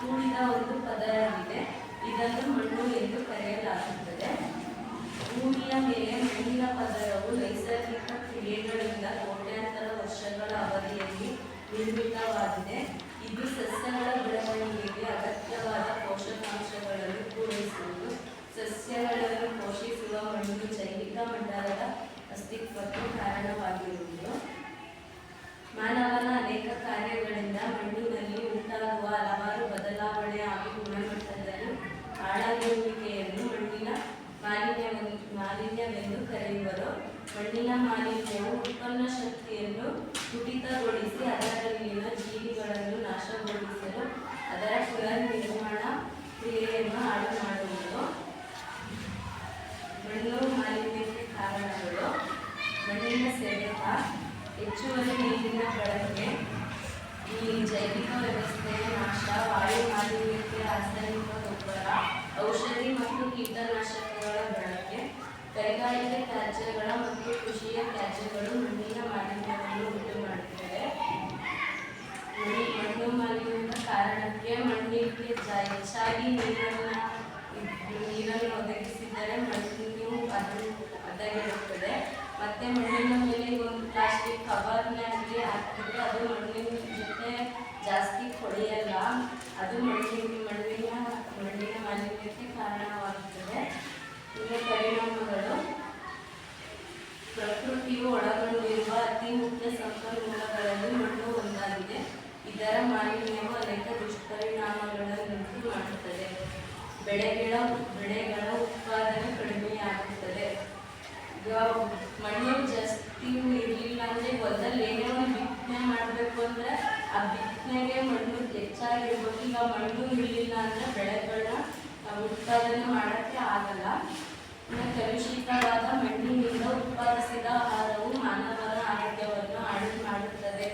ಕೂಡಿದ ಒಂದು ಪದರವಿದೆ ಇದನ್ನು ಮಣ್ಣು ಎಂದು ಕರೆಯಲಾಗುತ್ತದೆ. ಭೂಮಿಯ ಮೇಲೆ ಮಣ್ಣಿನ ಪದರವು ನೈಸರ್ಗಿಕ ಕ್ರಿಯೆಗಳಿಂದ ಕೋಟ್ಯಾಂತರ ವರ್ಷಗಳ ಅವಧಿಯಲ್ಲಿ ನಿರ್ಮಿತವಾಗಿದೆ. ಇದು ಸಸ್ಯಗಳ ಬೆಳವಣಿಗೆಗೆ ಅಗತ್ಯವಾದ ಪೋಷಕ ಮಾಲಿನ್ಯವೆಂದು ಕರೆಯುವರು. ಮಣ್ಣಿನ ಮಾಲಿನ್ಯವು ಉತ್ಪನ್ನ ಶಕ್ತಿಯನ್ನು ಕುಟಿತಗೊಳಿಸಿ ಅದರಲ್ಲಿನ ಜೀವಿಗಳನ್ನು ನಾಶಗೊಳಿಸಲು ಅದರ ಪುನರ್ನಿರ್ಮಾಣ ಕ್ರಿಯೆಯನ್ನು ಹಾಳು ಮಾಡುವುದು ಮಣ್ಣು ಮಾಲಿನ್ಯಕ್ಕೆ ಕಾರಣಗಳು. ಮಣ್ಣಿನ ಸೆಳೆತ, ಹೆಚ್ಚುವರಿ ನೀರಿನ ಬಳಕೆ, ಈ ಜೈವಿಕ ವ್ಯವಸ್ಥೆಯ ನಾಶ ವಾಯು ಮಾಲಿನ್ಯಕ್ಕೆ ರಾಸಾಯನಿಕ ಗೊಬ್ಬರ ಔಷಧಿ ಮತ್ತು ಕೀಟನಾಶಕಗಳ ಬಳಕೆ ಕೈಗಾರಿಕೆ ತ್ಯಾಜ್ಯಗಳ ಮತ್ತು ಕೃಷಿಯ ತ್ಯಾಜ್ಯಗಳು ಮಣ್ಣಿನ ಮಾಲಿನ್ಯವನ್ನು ಉಂಟು ಮಾಡುತ್ತವೆ. ಮಣ್ಣು ಮಣ್ಣು ಮಾಲಿನ್ಯದ ಕಾರಣಕ್ಕೆ ಮಣ್ಣಿಗೆ ಜ- ಹೆಚ್ಚಾಗಿ ನೀರನ್ನು ನೀರನ್ನು ಒದಗಿಸಿದರೆ ಮಣ್ಣು ಅದು ಹದಗೆಡುತ್ತದೆ ಮತ್ತೆ ಮಣ್ಣಿನ ಮೇಲೆ ಒಂದು ಪ್ಲಾಸ್ಟಿಕ್ ಕವರ್ನಲ್ಲಿ ಹಾಕಿದ್ರೆ ಅದು ಮಣ್ಣಿನ ಜೊತೆ ಜಾಸ್ತಿ ಕೊಳೆಯಲ್ಲ ಅದು ಮಣ್ಣಿನ ಮಣ್ಣಿನ ಮಣ್ಣಿನ ಮಾಲಿನ್ಯಕ್ಕೆ ಕಾರಣವಾಗುತ್ತದೆ ಇನ್ನು ಪರಿಣಾಮಗಳು ಪ್ರಕೃತಿಯು ಒಳಗೊಂಡಿರುವ ಅತಿ ಮುಖ್ಯ ಸಂಪನ್ಮೂಲಗಳಲ್ಲಿ ಮಣ್ಣು ಒಂದಾಗಿದೆ ಇದರ ಮಾಲಿನ್ಯವು ಅನೇಕ ದುಷ್ಪರಿಣಾಮಗಳನ್ನುಂಟು ಮಾಡುತ್ತದೆ ಬೆಳೆಗಳ ಬೆಳೆಗಳ ಉತ್ಪಾದನೆ ಕಡಿಮೆಯಾಗುತ್ತದೆ ಈಗ ಮಣ್ಣು ಜಾಸ್ತಿ ಇರಲಿಲ್ಲ ಅಂದರೆ ಹೊಲದಲ್ಲಿ ಏನೇ ಒಂದು ಬಿತ್ತನೆ ಮಾಡಬೇಕು ಅಂದರೆ ಆ ಬಿತ್ತನೆಗೆ ಮಣ್ಣು ಹೆಚ್ಚಾಗಿರ್ಬೇಕು ಇರಲಿಲ್ಲ ಅಂದರೆ ಬೆಳೆಗಳನ್ನ ಉತ್ಪಾದನೆ ಮಾಡೋಕ್ಕೆ ಆಗಲ್ಲ. ಕಲುಷಿತವಾದ ಮಣ್ಣಿನಿಂದ ಉತ್ಪಾದಿಸಿದ ಆಹಾರವು ಮಾನವರ ಆರೋಗ್ಯವನ್ನು ಹಾಳು ಮಾಡುತ್ತದೆ.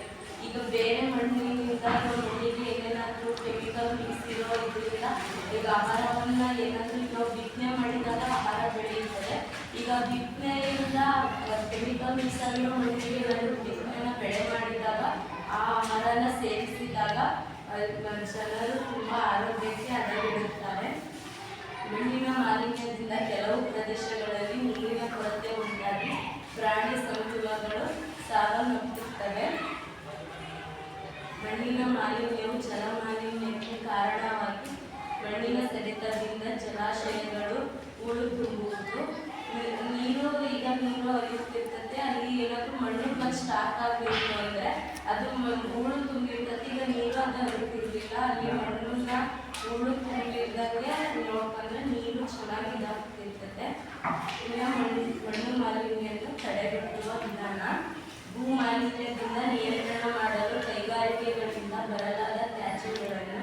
ಈಗ ಬೇರೆ ಮಣ್ಣಿನಿಂದ ಮಣ್ಣಿಗೆ ಏನೇನಾದರೂ ಕೆಮಿಕಲ್ ಮಿಕ್ಸ್ ಇರೋ ಇದರಿಂದ ಈಗ ಆಹಾರವನ್ನ ಏನಾದರೂ ಈಗ ಬಿತ್ತನೆ ಮಾಡಿದಾಗ ಆಹಾರ ಬೆಳೆಯುತ್ತದೆ. ಈಗ ಬಿತ್ತನೆಯಿಂದ ಕೆಮಿಕಲ್ ಮಿಕ್ಸ್ ಆಗಿರೋ ಮಣ್ಣಿಗೆ ಬಿತ್ತನೆನ ಬೆಳೆ ಮಾಡಿದಾಗ ಆ ಆಹಾರನ ಸೇವಿಸಿದಾಗ ಜನರು ತುಂಬ ಆರೋಗ್ಯಕ್ಕೆ ಹದಗೆಡುತ್ತಾರೆ ಮಣ್ಣಿನ ಮಾಲಿನ್ಯದಿಂದ ಕೆಲವು ಪ್ರದೇಶಗಳಲ್ಲಿ ನೀರಿನ ಕೊರತೆ ಉಂಟಾಗಿ ಪ್ರಾಣಿ ಸಂಕುಲಗಳು ಸಾವನ್ನಪ್ಪುತ್ತವೆ ಮಣ್ಣಿನ ಮಾಲಿನ್ಯವು ಜಲ ಮಾಲಿನ್ಯಕ್ಕೆ ಕಾರಣವಾಗಿ ಮಣ್ಣಿನ ಸೆಳೆತದಿಂದ ಜಲಾಶಯಗಳು ಹೂಳು ತುಂಬುವುದು ನೀರು ಈಗ ನೀರು ಹರಿಯುತ್ತಿರ್ತದೆ, ಅಲ್ಲಿ ಏನಾದರೂ ಮಣ್ಣು ಸ್ಟಾಕ್ ಆಗಬೇಕು ಅಂದರೆ ಅದು ಹೂಳು ತುಂಬಿರ್ತದೆ. ಈಗ ನೀರು ಅದು ಹರಿತಿರ್ಲಿಲ್ಲ ಅಲ್ಲಿ ಮಣ್ಣನ್ನ ಹೂಳು ತುಂಬಿದಂಗೆ ನೋಡ್ಕೊಂಡ್ರೆ ನೀರು ಚೆನ್ನಾಗಿ ಇದಾಗ್ತಿರ್ತದೆ. ಇಲ್ಲ ಮಣ್ಣು ಮಣ್ಣು ಮಾಲಿನ್ಯವನ್ನು ತಡೆಗಟ್ಟುವ ವಿಧಾನ. ಭೂ ಮಾಲಿನ್ಯದಿಂದ ನಿಯಂತ್ರಣ ಮಾಡಲು ಕೈಗಾರಿಕೆಗಳಿಂದ ಬರಲಾದ ತ್ಯಾಜ್ಯಗಳನ್ನು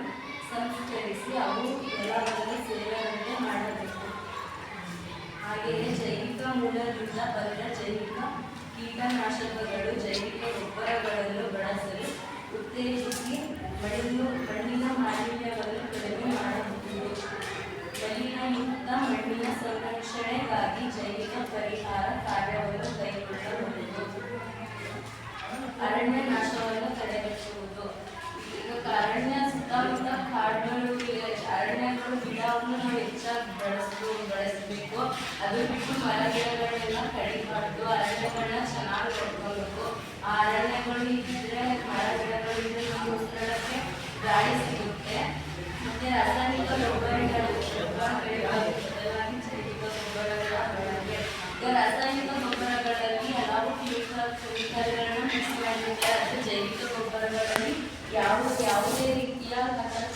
ಸಂಸ್ಕರಿಸಿ ಅವು ಎಲ್ಲವನ್ನು ಸೇರದಂತೆ ಮಾಡಬೇಕು. ಹಾಗೆಯೇ ಜೈವಿಕ ಮೂಲದಿಂದ ಬಂದ ಜೈವಿಕ ಕೀಟನಾಶಕಗಳು ಜೈವಿಕ ಗೊಬ್ಬರಗಳನ್ನು ಬಳಸಲು ಉತ್ತೇಜಿಸಿ ಮಣ್ಣು ಮಣ್ಣಿನ ಮಾಲಿನ್ಯವನ್ನು ಕಡಿಮೆ ಮಾಡಬಹುದು ಮಲಿನಯುಕ್ತ ಮಣ್ಣಿನ ಸಂರಕ್ಷಣೆಗಾಗಿ ಜೈವಿಕ ಪರಿಹಾರ ಕಾರ್ಯವನ್ನು ಕೈಗೊಳ್ಳಬಹುದು ಅರಣ್ಯ ನಾಶವನ್ನು ತಡೆಗಟ್ಟುವುದು ಈಗ ಅರಣ್ಯ ಸುತ್ತಮುತ್ತ ಕಾಡುಗಳು ಇದೆ. ಅರಣ್ಯಗಳು ಗಿಡವನ್ನು ನಾವು ಹೆಚ್ಚಾಗಿ ಬಳಸ್ತು ಬಳಸಬೇಕು ಅದು ಬಿಟ್ಟು ಮರ ಗಿಡಗಳನ್ನೆಲ್ಲ ಕಡಿಬಾರ್ದು ಅರಣ್ಯಗಳನ್ನ ಚೆನ್ನಾಗಿ ನೋಡ್ಕೊಬೇಕು ಆ ಅರಣ್ಯಗಳು ಇದ್ದರೆ ಮರ ಗಿಡಗಳು ಇದ್ದರೆ ನಮ್ಗೆ ಉಸಿರಾಡಕ್ಕೆ ಗಾಳಿ ಸಿಗುತ್ತೆ ಮತ್ತೆ ರಾಸಾಯನಿಕ ಗೊಬ್ಬರಗಳು ಬದಲಾಗಿ ಜೈವಿಕ ಗೊಬ್ಬರಗಳ ಬಳಕೆ ಈಗ ರಾಸಾಯನಿಕ ಗೊಬ್ಬರಗಳಲ್ಲಿ ಹಲವು ಕೆಮಿಕಲ್ ಕೆಮಿಕಲ್ಗಳನ್ನ ಮಿಕ್ಸ್ ಮಾಡಿರ್ತಾರೆ ಅದು ಜೈವಿಕ ಗೊಬ್ಬರಗಳಲ್ಲಿ ಯಾವ ಯಾವುದೇ ರೀತಿಯ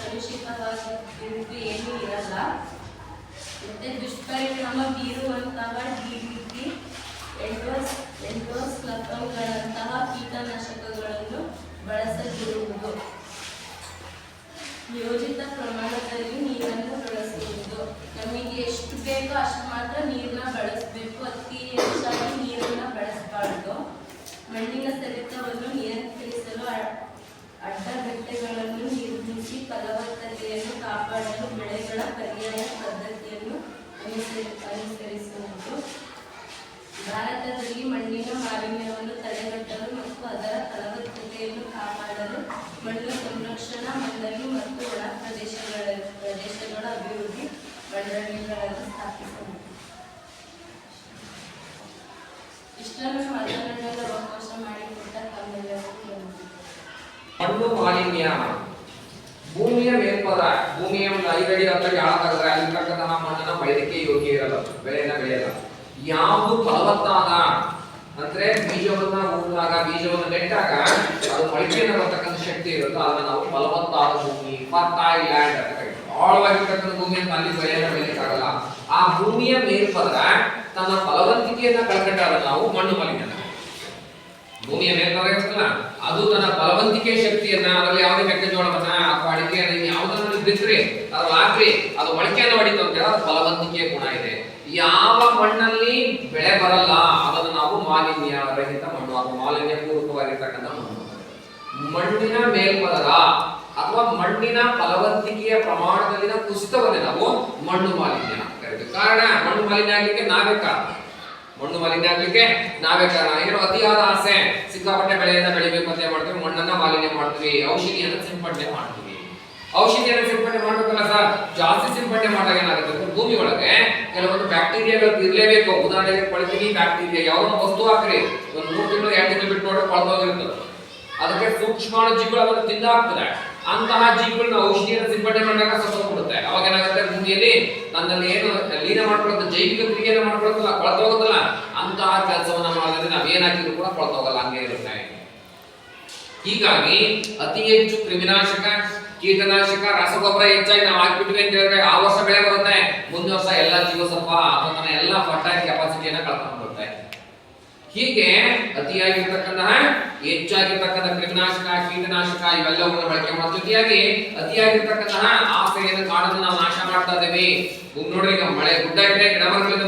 ಕಸ ಕಲುಷಿತವಾಗಿರುವುದು ಏನೂ ಇರಲ್ಲ. ಮತ್ತೆ ದುಷ್ಪರಿಣಾಮ ಬೀರುವಂತಹ ಬಿ ಎಂಡೋಸ್ ಎಂಡೋಸ್ ಲತಂಗಳಂತಹ ಕೀಟನಾಶಕಗಳನ್ನು ಬಳಸದಿರುವುದು. ಯೋಜಿತ ಪ್ರಮಾಣದಲ್ಲಿ ನೀರನ್ನು ಬಳಸುವುದು. ನಮಗೆ ಎಷ್ಟು ಬೇಕೋ ಅಷ್ಟು ಮಾತ್ರ ನೀರನ್ನ ಬಳಸಬೇಕು. ಅತಿ ಹೆಚ್ಚಾಗಿ ನೀರನ್ನು ಬಳಸಬಾರ್ದು. ಮಣ್ಣಿನ ಸೆಳೆತವನ್ನು ನಿಯಂತ್ರಿಸಲು ಪರ್ಯಾಯ ಪದ್ಧತಿಯನ್ನು ಅನುಸರಿ, ಅನುಸರಿಸುವುದು ಭಾರತದಲ್ಲಿ ಮಣ್ಣಿನ ಮಾಲಿನ್ಯವನ್ನು ತಡೆಗಟ್ಟಲು ಮತ್ತು ಅದರ ಫಲವತ್ತತೆಯನ್ನು ಕಾಪಾಡಲು ಮಣ್ಣು ಸಂರಕ್ಷಣಾ ಮಂಡಳಿ ಮತ್ತು ಒಳ ಪ್ರದೇಶಗಳ ಪ್ರದೇಶಗಳ ಅಭಿವೃದ್ಧಿ ಮಂಡಳಿಗಳನ್ನು ಸ್ಥಾಪಿಸಬಹುದು ಇಷ್ಟನ್ನು ಮಾತನಾಡಲು ಅವಕಾಶ ಮಾಡಿಕೊಟ್ಟ. ಮಣ್ಣು ಮಾಲಿನ್ಯ ಭೂಮಿಯ ಮೇಲ್ಪದ ಭೂಮಿಯ ಐದಡಿ ಹತ್ತಡಿ ಆಳ ತೆಗೆದ್ರೆ ಅಲ್ಲಿರ್ತಕ್ಕಂತಹ ಮಣ್ಣನ್ನ ಯೋಗ್ಯ ಇರಲ್ಲ, ಬೆಳೆಯನ್ನ ಬೆಳೆಯಲ್ಲ. ಯಾವುದು ಫಲವತ್ತಾದ ಅಂದ್ರೆ ಬೀಜವನ್ನ ಊರಿದಾಗ ಬೀಜವನ್ನ ನೆಟ್ಟಾಗ ಅದು ಮೊಳಕೆಯನ್ನು ಬರ್ತಕ್ಕಂಥ ಶಕ್ತಿ ಇರುತ್ತೋ ಅದನ್ನ ನಾವು ಫಲವತ್ತಾದ ಭೂಮಿ ಫರ್ಟೈಲ್ ಲ್ಯಾಂಡ್ ಅಂತ ಕರೀತೀವಿ. ಆಳವಾಗಿರ್ತಕ್ಕಂಥ ಭೂಮಿಯನ್ನು ಅಲ್ಲಿ ಬೆಳೆಯನ್ನ ಬೆಳೆಯಕ್ಕಾಗಲ್ಲ ಆ ಭೂಮಿಯ ಮೇಲ್ಪದರ ತನ್ನ ಫಲವಂತಿಕೆಯನ್ನ ಕಳ್ಕೊಂಡಾಗ ನಾವು ಮಣ್ಣು ಕರೀತೀವಿ. ಭೂಮಿಯ ಮೇಲ್ಭಾಗ ಇರ್ತಲ್ಲ ಅದು ತನ್ನ ಬಲವಂತಿಕೆ ಶಕ್ತಿಯನ್ನ ಅದರಲ್ಲಿ ಯಾವುದೇ ಮೆಕ್ಕೆಜೋಳವನ್ನ ಅಥವಾ ಅಡಿಕೆಯನ್ನ ಯಾವುದನ್ನು ಯಾವುದನ್ನ ಬಿತ್ತರಿ ಅದು ಹಾಕ್ರಿ ಅದು ಮೊಳಕೆಯನ್ನು ಹೊಡಿತು ಅಂತ ಹೇಳಿದ್ರೆ ಬಲವಂತಿಕೆಯ ಗುಣ ಇದೆ. ಯಾವ ಮಣ್ಣಲ್ಲಿ ಬೆಳೆ ಬರಲ್ಲ, ಅದನ್ನು ನಾವು ಮಾಲಿನ್ಯ ರಹಿತ ಮಣ್ಣು ಅಥವಾ ಮಾಲಿನ್ಯ ಪೂರ್ವಕವಾಗಿರ್ತಕ್ಕಂಥ ಮಣ್ಣು. ಮಣ್ಣಿನ ಮೇಲ್ಪದರ ಅಥವಾ ಮಣ್ಣಿನ ಫಲವಂತಿಕೆಯ ಪ್ರಮಾಣದಲ್ಲಿನ ಕುಸಿತವನ್ನೇ ನಾವು ಮಣ್ಣು ಮಾಲಿನ್ಯ ಕಾರಣ ಮಣ್ಣು ಮಾಲಿನ್ಯ ಆಗಲಿಕ್ಕೆ ನಾವೇ ಕಾರಣ ಮಣ್ಣು ಮಾಲಿನ್ಯ ಆಗ್ಲಿಕ್ಕೆ ನಾವೇ ಕಾರಣ. ಏನೋ ಅತಿಯಾದ ಆಸೆ ಸಿಕ್ಕಾಪಟ್ಟೆ ಬೆಳೆಯನ್ನ ಬೆಳಿಬೇಕು ಅಂತ ಮಾಡ್ತೀವಿ ಮಣ್ಣನ್ನ ಮಾಲಿನ್ಯ ಮಾಡ್ತೀವಿ. ಔಷಧಿಯನ್ನ ಸಿಂಪಡಣೆ ಮಾಡ್ತೀವಿ. ಔಷಧಿಯನ್ನ ಸಿಂಪಡಣೆ ಮಾಡ್ಬೇಕಲ್ಲ ಸರ್? ಜಾಸ್ತಿ ಸಿಂಪಡಣೆ ಮಾಡಿದಾಗ ಏನಾಗುತ್ತೆ? ಭೂಮಿ ಒಳಗೆ ಕೆಲವೊಂದು ಬ್ಯಾಕ್ಟೀರಿಯಾಗಳು ಇರಲೇಬೇಕು ಉದಾಹರಣೆಗೆ ಕೊಳ್ತೀನಿ ಬ್ಯಾಕ್ಟೀರಿಯಾ ಯಾವ ವಸ್ತು ಹಾಕ್ರಿ. ಒಂದು ಮೂರು ತಿಂಗಳು, ಎರಡು ತಿಂಗಳು ಬಿಟ್ಟು ನೋಡ್ರೆ ಕೊಳ್ತೋಗಿರ್ತದೆ ಅದಕ್ಕೆ ಸೂಕ್ಷ್ಮಾಣು ಜೀವಿಗಳು ಅದನ್ನು ಅಂತಹ ಜೀವಿಗಳನ್ನ ಔಷಧಿಯನ್ನು ಸಿಂಪಡಣೆ ಮಾಡಿದಾಗ ಸತ್ತೋಗ್ಬಿಡುತ್ತೆ ಅವಾಗ ಏನಾಗುತ್ತೆ? ಭೂಮಿಯಲ್ಲಿ ನನ್ನಲ್ಲಿ ಏನು ಲೀನ ಮಾಡ್ಕೊಳ್ಳೋದು, ಜೈವಿಕ ಕ್ರಿಯೆಯನ್ನು ಮಾಡ್ಕೊಳ್ಳೋದಿಲ್ಲ, ಕೊಳತೋಗೋದಿಲ್ಲ, ಅಂತಹ ಕೆಲಸವನ್ನ ಮಾಡಿದ್ರೆ ನಾವೇನಾಗಿದ್ರು ಹಾಕಿದ್ರು ಕೂಡ ಕೊಳತೋಗಲ್ಲ, ಹಂಗೆ ಇರುತ್ತೆ. ಹೀಗಾಗಿ ಅತಿ ಹೆಚ್ಚು ಕ್ರಿಮಿನಾಶಕ, ಕೀಟನಾಶಕ, ರಸಗೊಬ್ಬರ ಹೆಚ್ಚಾಗಿ ನಾವು ಹಾಕ್ಬಿಟ್ವಿ ಅಂತ ಹೇಳಿದ್ರೆ ಆ ವರ್ಷ ಬೆಳೆ ಬರುತ್ತೆ. ಮುಂದಿನ ವರ್ಷ ಎಲ್ಲ ಜೀವಸತ್ವ ಅಥವಾ ಎಲ್ಲ ಫರ್ಟೈಲ್ ಕೆಪಾಸಿಟಿಯನ್ನು ಕಳ್ಕೊಂಡು ಹೀಗೆ ಅತಿಯಾಗಿರ್ತಕ್ಕಂತಹ ಹೆಚ್ಚಾಗಿರ್ತಕ್ಕಂಥ ಕ್ರಿಮಿನಾಶಕ ಕೀಟನಾಶಕ ಇವೆಲ್ಲವನ್ನು ಬಳಕೆ ಮಾಡೋ ಜೊತೆಯಾಗಿ ಅತಿಯಾಗಿರ್ತಕ್ಕಂತಹ ಆಸೆಯನ್ನು ಕಾಡನ್ನು ನಾವು ನಾಶ ಮಾಡ್ತಾ ಇದ್ದೇವೆ. ನೋಡ್ರಿ, ಈಗ ಮಳೆ ಗುಡ್ಡ ಇದೆ ಗಿಡ ಮರಗಳಿಂದ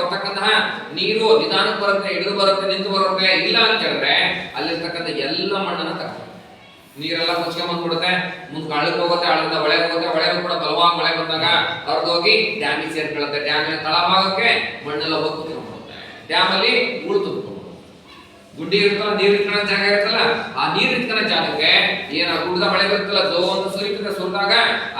ಬರ್ತಕ್ಕಂತಹ ನೀರು ನಿಧಾನಕ್ಕೆ ಬರುತ್ತೆ ಹಿಡಿದು ಬರುತ್ತೆ, ನಿಂತು ಬರುತ್ತೆ. ಇಲ್ಲ ಅಂತ ಹೇಳಿದ್ರೆ ಅಲ್ಲಿರ್ತಕ್ಕಂಥ ಎಲ್ಲ ಮಣ್ಣನ್ನು ತಕ್ಕ ನೀರೆಲ್ಲ ಮುಚ್ಕೊಂಡ್ ಬಂದ್ಬಿಡುತ್ತೆ ಮುಂದೆ ಅಳಕ್ ಹೋಗುತ್ತೆ ಹಳ್ಳದಿಂದ ಹೊಳೆ ಹೋಗುತ್ತೆ ಹೊಳೆ ಕೂಡ ಬಲವಾಗಿ ಮಳೆ ಬಂದಾಗ ಹರಿದೋಗಿ ಡ್ಯಾಮಿಗೆ ಸೇರ್ಕೊಳ್ಳುತ್ತೆ. ಡ್ಯಾಮಿನ ತಳಭಾಗಕ್ಕೆ ಮಣ್ಣೆಲ್ಲ ಹೋಗಿ ಕುತ್ಕೊಂಡ್ಬಿಡುತ್ತೆ. ಡ್ಯಾಮ್ ಅಲ್ಲಿ ಉಳು ತುಂಬಿಕೊಂಡು ಗುಡ್ಡಿ ಇರುತ್ತಲ್ಲ, ನೀರು ಇಟ್ಕೊಳ್ಳೋ ಜಾಗ ಇರುತ್ತಲ್ಲ, ಆ ನೀರು ಇಟ್ಕೊಳ್ಳೋ ಜಾಗಕ್ಕೆ ಏನ ಗುಡ್ಡದ ಮಳೆ ಬರುತ್ತಲ್ಲ ಜೋ ಅಂತ ಸುರಿತದೆ ಸುರಿದಾಗ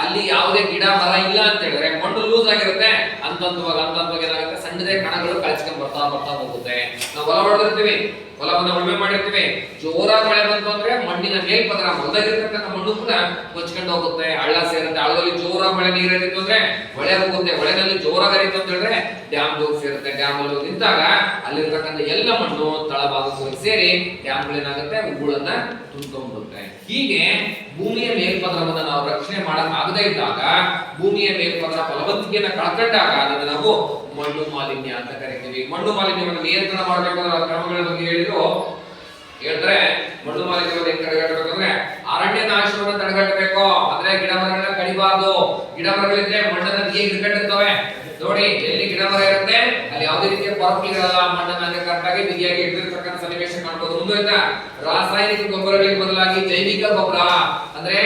ಅಲ್ಲಿ ಯಾವುದೇ ಗಿಡ, ಮರ ಇಲ್ಲ ಅಂತ ಹೇಳಿದ್ರೆ ಮಣ್ಣು ಲೂಸ್ ಆಗಿರುತ್ತೆ. ಅಂತಂತವಾಗ ಅಂತಂದವಾಗ ಏನಾಗುತ್ತೆ? ಸಣ್ಣದೇ ಕಣಗಳು ಕಳ್ಸ್ಕೊಂಡ್ ಬರ್ತಾ ಬರ್ತಾ ಹೋಗುತ್ತೆ. ನಾವು ಹೊಲ ಹೊಡೆದಿರ್ತೀವಿ. ಹೊಲವನ್ನ ಉಳುಮೆ ಮಾಡಿರ್ತೀವಿ. ಜೋರಾಗಿ ಮಳೆ ಬಂತು ಅಂದ್ರೆ ಮಣ್ಣಿನ ಮೇಲ್ಪದರ ಹೊಲದಲ್ಲಿರ್ತಕ್ಕಂಥ ಮಣ್ಣು ಕೂಡ ಕೊಚ್ಕೊಂಡು ಹೋಗುತ್ತೆ. ಹಳ್ಳ ಸೇರುತ್ತೆ. ಹಳ್ಳದಲ್ಲಿ ಜೋರಾಗಿ ಮಳೆ ನೀರು ಹರಿತು ಅಂದ್ರೆ ಹೊಳೆ ಹೋಗುತ್ತೆ. ಹೊಳೆನಲ್ಲಿ ಜೋರಾಗಿ ಹರಿತು ಅಂತ ಹೇಳಿದ್ರೆ ಡ್ಯಾಮ್ ಹೋಗಿ ಸೇರುತ್ತೆ. ಡ್ಯಾಮ್ ಅಲ್ಲಿ ನಿಂತಾಗ ಅಲ್ಲಿರ್ತಕ್ಕಂಥ ಎಲ್ಲ ಮಣ್ಣು ತಳಭಾಗಕ್ಕೆ ಸೇರಿ ಡ್ಯಾಮ್ ಏನಾಗುತ್ತೆ? ಉಗುಳನ್ನ ತುಂಬಿಕೊಂಡ್ಬಿಡುತ್ತೆ ಹೀಗೆ ಭೂಮಿಯ ಮೇಲ್ಪದರವನ್ನ ನಾವು ರಕ್ಷಣೆ ಮಾಡಕ್ ಆಗದೇ ಇದ್ದಾಗ ಭೂಮಿಯ ಮೇಲ್ಪದರ ಫಲವತ್ತಿಕೆಯನ್ನು ಕಳ್ಕೊಂಡಾಗ ಅದನ್ನು ನಾವು ಮಣ್ಣು ಮಾಲಿನ್ಯ ಅಂತ ಕರಿತೀವಿ. ಮಣ್ಣು ಮಾಲಿನ್ಯವನ್ನು ನಿಯಂತ್ರಣ ಮಾಡಬೇಕಾದ ಕ್ರಮಗಳ ಬಗ್ಗೆ ಹೇಳಿದ್ರು ಹೇಳಿದ್ರೆ ಮಣ್ಣು ಹೆಂಗ್ ತಡೆಗಟ್ಟಬೇಕಂದ್ರೆ ಅರಣ್ಯ ನಾಶವನ್ನು ತಡೆಗಟ್ಟಬೇಕು. ಅಂದ್ರೆ ಗಿಡ ಮರಗಳನ್ನ ಕಡಿಬಾರ್ದು. ಗಿಡ ಮರಗಳಿದ್ರೆ ಮಣ್ಣನ್ನ ನೀರು ಹಿಡ್ಕೊಂಡಿರ್ತವೆ. ನೋಡಿ, ಎಲ್ಲಿ ಗಿಡ ಮರ ಇರುತ್ತೆ, ಅಲ್ಲಿ ಯಾವುದೇ ರೀತಿಯ ಪಾರ್ಕಿಗಳಲ್ಲ. ಮಣ್ಣನ್ನ ಕರೆಕ್ಟ್ ಕರೆಕ್ಟಾಗಿ ಬಿಗಿಯಾಗಿ ಹಿಡಿದಿರ್ತಕ್ಕಂಥ ಸನ್ನಿವೇಶ ಕಾಣ್ಬೋದು. ಮುಂದುವರಿದ ರಾಸಾಯನಿಕ ಗೊಬ್ಬರಗಳಿಗೆ ಬದಲಾಗಿ ಜೈವಿಕ ಗೊಬ್ಬರ. ಅಂದ್ರೆ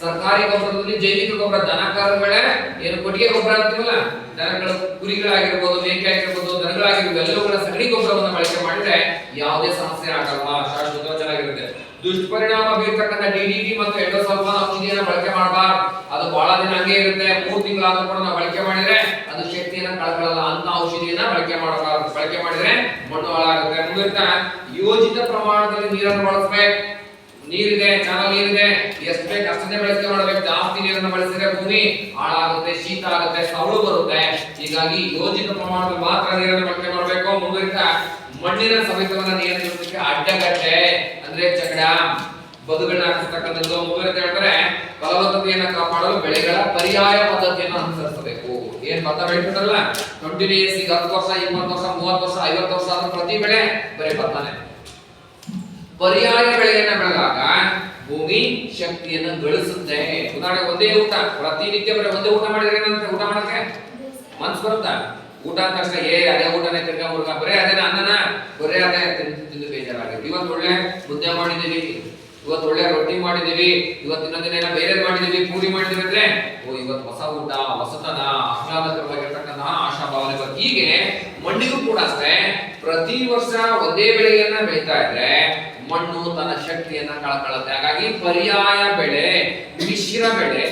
ಸರ್ಕಾರಿ ಗೊಬ್ಬರದಲ್ಲಿ ಜೈವಿಕ ಗೊಬ್ಬರ ದನಕರುಗಳೇ ಏನು ಕೊಟ್ಟಿಗೆ ಗೊಬ್ಬರ ಅಂತೀವಲ್ಲ? ದನಗಳು ಕುರಿಗಳಾಗಿರ್ಬೋದು, ಮೇಕೆ ಆಗಿರ್ಬೋದು, ದನಗಳಾಗಿರ್ಬೋದು, ಎಲ್ಲವುಗಳ ಸಗಣಿ ಗೊಬ್ಬರವನ್ನು ಬಳಕೆ ಮಾಡಿದ್ರೆ ಯಾವುದೇ ಸಮಸ್ಯೆ ಆಗಲ್ಲ ಶಾಶ್ವತ ಚೆನ್ನಾಗಿರುತ್ತೆ. ದುಷ್ಪರಿಣಾಮ ಬೀರ್ತಕ್ಕಂಥ ಡಿಡಿಟಿ ಮತ್ತು ಎಂಡೋಸಲ್ಫಾನ್ ಔಷಧಿಯನ್ನ ಬಳಕೆ ಮಾಡಬಾರ್ದು. ಅದು ಬಹಳ ದಿನ ಹಂಗೆ ಇರುತ್ತೆ. ಮೂರು ತಿಂಗಳಾದ್ರೂ ಕೂಡ ನಾವು ಬಳಕೆ ಮಾಡಿದ್ರೆ ಅದು ಶಕ್ತಿಯನ್ನ ಕಳ್ಕೊಳ್ಳಲ್ಲ ಅಂತ ಔಷಧಿಯನ್ನ ಬಳಕೆ ಮಾಡಬಾರ್ದು. ಬಳಕೆ ಮಾಡಿದ್ರೆ ಮಣ್ಣು ಹಾಳಾಗುತ್ತೆ. ಮುಂದಿರ್ತಾ ಯೋಜಿತ ಪ್ರಮಾಣದಲ್ಲಿ ನೀರನ್ನು ಬಳಸಬೇಕು. ನೀರಿದೆ ಚಾನಲ್ ನೀರಿದೆ. ಎಷ್ಟು ಬೇಕು ಅಷ್ಟನ್ನೇ ಬಳಕೆ ಮಾಡಬೇಕು. ಜಾಸ್ತಿ ನೀರನ್ನು ಬಳಸಿದ್ರೆ ಭೂಮಿ ಹಾಳಾಗುತ್ತೆ, ಶೀತ ಆಗುತ್ತೆ ಸವಳು ಬರುತ್ತೆ. ಹೀಗಾಗಿ ಯೋಜಿತ ಪ್ರಮಾಣದಲ್ಲಿ ಮಾತ್ರ ನೀರನ್ನು ಬಳಕೆ ಮಾಡಬೇಕು. ಮುಂದುವರಿತಾ ಮಣ್ಣಿನ ಸವೆತವನ್ನು ನಿಯಂತ್ರಿಸಲಿಕ್ಕೆ ಅಡ್ಡಗಟ್ಟೆ ಅಂದ್ರೆ ಚಕಡ ಬದುಗಳನ್ನ ಹಾಕಿಸ್ತಕ್ಕಂಥದ್ದು. ಮುಂದುವರಿತಾ ಹೇಳ್ತಾರೆ, ಫಲವತ್ತತೆಯನ್ನ ಕಾಪಾಡಲು ಬೆಳೆಗಳ ಪರ್ಯಾಯ ಪದ್ಧತಿಯನ್ನು ಅನುಸರಿಸಬೇಕು. ಏನ್ ಭತ್ತ ಬೆಳಿತಾರಲ್ಲ ಕಂಟಿನ್ಯೂಸ್ ಈಗ ಹತ್ತು ವರ್ಷ, ಇಪ್ಪತ್ತು ವರ್ಷ, ಮೂವತ್ತು ವರ್ಷ, ಐವತ್ತು ವರ್ಷ ಅಂತ ಪ್ರತಿ ಬೆಳೆ ಬರೀ ಬರ್ತಾನೆ ಪರ್ಯಾಯ ಬೆಳೆಯನ್ನ ಬೆಳೆದಾಗ ಭೂಮಿ ಶಕ್ತಿಯನ್ನು ಗಳಿಸುತ್ತೆ. ಉದಾಹರಣೆ ಒಂದೇ ಊಟ, ಪ್ರತಿನಿತ್ಯ ಬರೀ ಒಂದೇ ಊಟ ಮಾಡಿದ್ರೆ ಏನಂತ ಊಟ ಮಾಡಕ್ಕೆ ಮನ್ಸ್ ಬರುತ್ತಾ? ಊಟ ಅಂದ ತಕ್ಷಣ, ಏ, ಅದೇ ಊಟನೇ ಮುರ್ಗ, ಬರೇ ಅದೇನ ಅನ್ನನ, ಬರೇ ಅದೇ ತಿಂದು ತಿಂದು ಬೇಜಾರಾಗಿದೆ ಇವತ್ತು ಒಳ್ಳೆ ಮುದ್ದೆ ಮಾಡಿದ್ದೀವಿ, ಇವತ್ತು ಒಳ್ಳೆ ರೊಟ್ಟಿ ಮಾಡಿದ್ದೀವಿ, ಇವತ್ತು ಇನ್ನೊಂದು ದಿನ ಏನೋ ಬೇರೆ ಮಾಡಿದ್ದೀವಿ, ಪೂರಿ ಮಾಡಿದ್ದೀವಿ ಅಂದ್ರೆ, ಓ, ಇವತ್ತು ಹೊಸ ಊಟ, ಹೊಸತನ ಆಹ್ಲಾದಕರವಾಗಿರ್ತಕ್ಕಂತಹ ಆಶಾಭಾವನೆ ಬರುತ್ತೆ. ಹೀಗೆ ಮಣ್ಣಿಗೂ ಕೂಡ ಅಷ್ಟೇ, ಪ್ರತಿ ವರ್ಷ ಒಂದೇ ಬೆಳೆಯನ್ನ ಬೆಳೀತಾ ಇದ್ರೆ, ಮಣ್ಣು ತನ್ನ ಶಕ್ತಿಯನ್ನ ಕಳ್ಕೊಳ್ಳುತ್ತೆ ಹಾಗಾಗಿ ಪರ್ಯಾಯ ಬೆಳೆ, ಮಿಶ್ರ ಬೆಳೆ,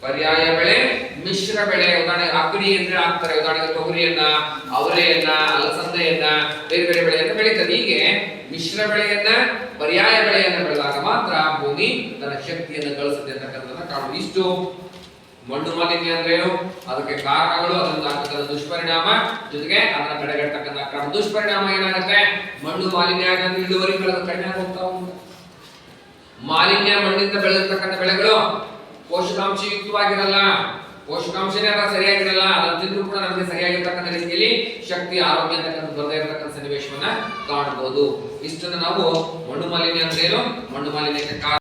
ಪರ್ಯಾಯ ಬೆಳೆ ಮಿಶ್ರ ಬೆಳೆ ಉದಾಹರಣೆಗೆ ಅಕ್ಕಡಿ ಅಂದ್ರೆ ಹಾಕ್ತಾರೆ ಉದಾಹರಣೆಗೆ ತೊಗರಿಯನ್ನ ಅವರೆಯನ್ನ ಅಲಸಂದೆಯನ್ನ ಬೇರೆ ಬೇರೆ ಬೆಳೆಯನ್ನ ಬೆಳೀತದೆ ಹೀಗೆ ಮಿಶ್ರ ಬೆಳೆಯನ್ನ, ಪರ್ಯಾಯ ಬೆಳೆಯನ್ನ ಬೆಳೆದಾಗ ಮಾತ್ರ ಭೂಮಿ ತನ್ನ ಶಕ್ತಿಯನ್ನು ಗಳಿಸುತ್ತೆ ಅಂತಕ್ಕಂಥದ್ದನ್ನ ಕಾಣು ಇಷ್ಟು ಮಣ್ಣು ಮಾಲಿನ್ಯ ಅಂದ್ರೆ ಅದಕ್ಕೆ ಕಾರಣಗಳು ಅದರಿಂದ ಆಗ್ತಕ್ಕಂಥ ದುಷ್ಪರಿಣಾಮ. ಜೊತೆಗೆ ಅದನ್ನ ತಡೆಗಟ್ಟತಕ್ಕಂಥ ಕ್ರಮ, ದುಷ್ಪರಿಣಾಮ ಏನಾಗುತ್ತೆ? ಮಣ್ಣು ಮಾಲಿನ್ಯ ಆಗಂದ್ರೆ ಇಳುವರಿ ಬೆಳೆದು ಕಡಿಮೆ ಆಗುತ್ತಾ ಮಾಲಿನ್ಯ ಮಣ್ಣಿಂದ ಬೆಳೆದಿರ್ತಕ್ಕಂಥ ಬೆಳೆಗಳು ಪೋಷಕಾಂಶಯುಕ್ತವಾಗಿರಲ್ಲ ಪೋಷಕಾಂಶನೇ ಸರಿಯಾಗಿರಲ್ಲ ಅದನ್ನು ತಿಂದ್ರು ಕೂಡ ನಮಗೆ ಸರಿಯಾಗಿರ್ತಕ್ಕಂಥ ರೀತಿಯಲ್ಲಿ ಶಕ್ತಿ, ಆರೋಗ್ಯ ಅಂತಕ್ಕಂಥ ಬರದೇ ಇರತಕ್ಕಂಥ ಸನ್ನಿವೇಶವನ್ನ ಕಾಣಬಹುದು ಇಷ್ಟನ್ನು ನಾವು ಮಣ್ಣು ಮಾಲಿನ್ಯ ಅಂದ್ರೆ ಏನು? ಮಣ್ಣು ಮಾಲಿನ್ಯಕ್ಕೆ